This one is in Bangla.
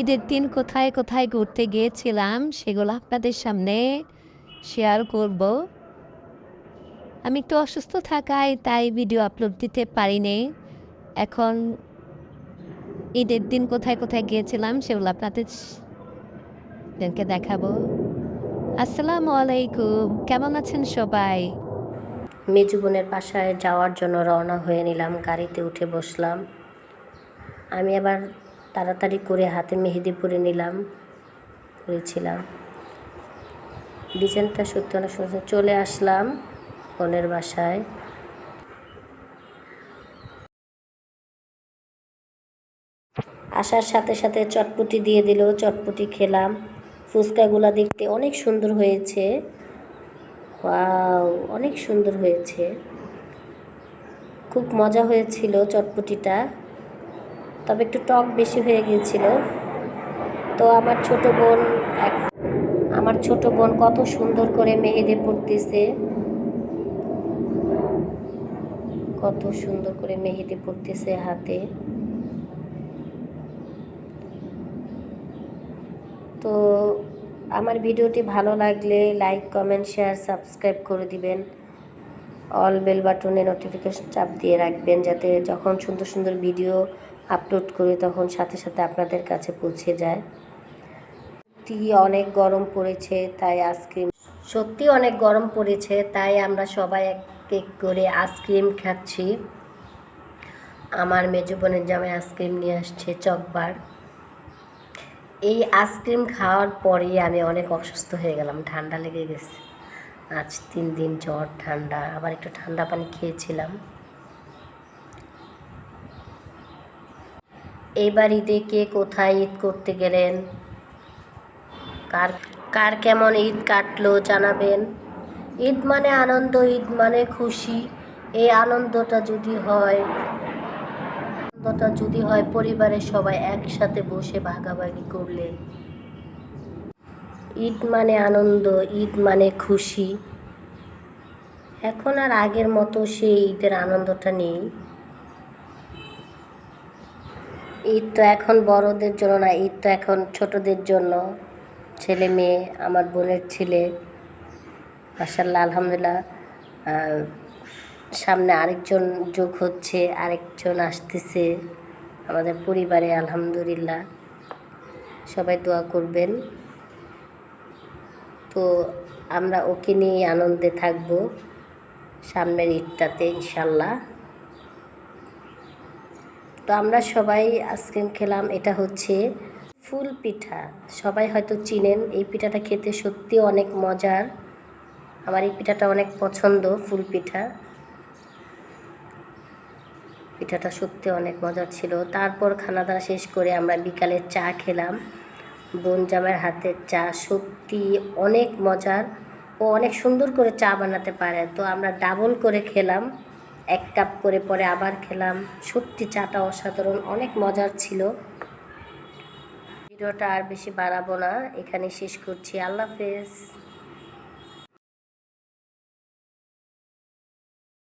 ঈদের দিন কোথায় কোথায় ঘুরতে গিয়েছিলাম সেগুলো আপনাদের সামনে শেয়ার করব। আমি একটু অসুস্থ থাকায় তাই ভিডিও আপলোড দিতে পারিনি। এখন ঈদের দিন কোথায় কোথায় গিয়েছিলাম সেগুলো আপনাদের দেরকে দেখাবো। আসসালামু আলাইকুম, কেমন আছেন সবাই? মেজু বোনের বাসায় যাওয়ার জন্য রওনা হয়ে নিলাম, গাড়িতে উঠে বসলাম। আমি আবার তাড়াতাড়ি করে হাতে মেহেদি পরে নিলাম করেছিলাম ডিজাইনটা সত্যি অনেক সুন্দর চলে আসলাম বোনের বাসায়। আসার সাথে সাথে চটপটি দিয়ে দিল, চটপটি খেলাম। ফুচকাগুলা দেখতে অনেক সুন্দর হয়েছে। ওয়াও, অনেক সুন্দর হয়েছে। খুব মজা হয়েছিল চটপটিটা। তবে একটু টক বেশি হয়ে গিয়েছিল। তো আমার ছোট বোন আমার ছোট বোন কত সুন্দর করে মেহেদি পড়তেছে কত সুন্দর করে মেহেদি পড়তেছে হাতে। তো আমার ভিডিওটি ভালো লাগলে লাইক কমেন্ট শেয়ার সাবস্ক্রাইব করে দিবেন। অল বেল বাটনে নোটিফিকেশন চাপ দিয়ে রাখবেন যাতে যখন সুন্দর সুন্দর ভিডিও আপলোড করি তখন সাথে সাথে আপনাদের কাছে পৌঁছে যায়। সত্যি অনেক গরম পড়েছে, তাই আইসক্রিম সত্যি অনেক গরম পড়েছে, তাই আমরা সবাই এক এক করে আইসক্রিম খাচ্ছি। আমার মেজো বোনের জামাই আইসক্রিম নিয়ে আসছে চকবার। এই আইসক্রিম খাওয়ার পরেই আমি অনেক অসুস্থ হয়ে গেলাম, ঠান্ডা লেগে গেছে। আজ তিন দিন জ্বর, ঠান্ডা, আবার একটু ঠান্ডা পানি খেয়েছিলাম। এইবার ঈদে কে কোথায় ঈদ করতে গেলেন? কার কার কেমন ঈদ কাটলো জানাবেন। ঈদ মানে আনন্দ, ঈদ মানে খুশি। এই আনন্দটা যদি হয়, আনন্দটা যদি হয়, পরিবারের সবাই একসাথে বসে ভাগাভাগি করলে ঈদ মানে আনন্দ, ঈদ মানে খুশি। এখন আর আগের মতো সেই ঈদের আনন্দটা নেই। ঈদ তো এখন বড়দের জন্য না, ঈদ তো এখন ছোটদের জন্য। ছেলে মেয়ে, আমার বোনের ছেলে মাসাল্লাহ আলহামদুলিল্লাহ সামনে আরেকজন যোগ হচ্ছে, আরেকজন আসতেছে। আমাদের পরিবারে, আলহামদুলিল্লাহ, সবাই দোয়া করবেন। তো আমরা ওকে নিয়ে আনন্দে থাকব সামনের ঈদটাতে, ইনশাল্লাহ। তো আমরা সবাই আইসক্রিম খেলাম, এটা হচ্ছে ফুল পিঠা। সবাই হয়তো চিনেন, এই পিঠাটা খেতে সত্যি অনেক মজার। আমার এই পিঠাটা অনেক পছন্দ, ফুল পিঠা। পিঠাটা সত্যি অনেক মজার ছিল। তারপর খানা দানা শেষ করে আমরা বিকালে চা খেলাম। বোন জামাইয়ের হাতের চা সত্যি অনেক মজার ও অনেক সুন্দর করে চা বানাতে পারে। তো আমরা ডাবল করে খেলাম, এক কাপ করে পরে আবার খেলাম। সত্যি চাটা অসাধারণ, অনেক মজার ছিল। ভিডিওটা আর বেশি বাড়াবো না এখানে শেষ করছি। আল্লাহ হাফেজ।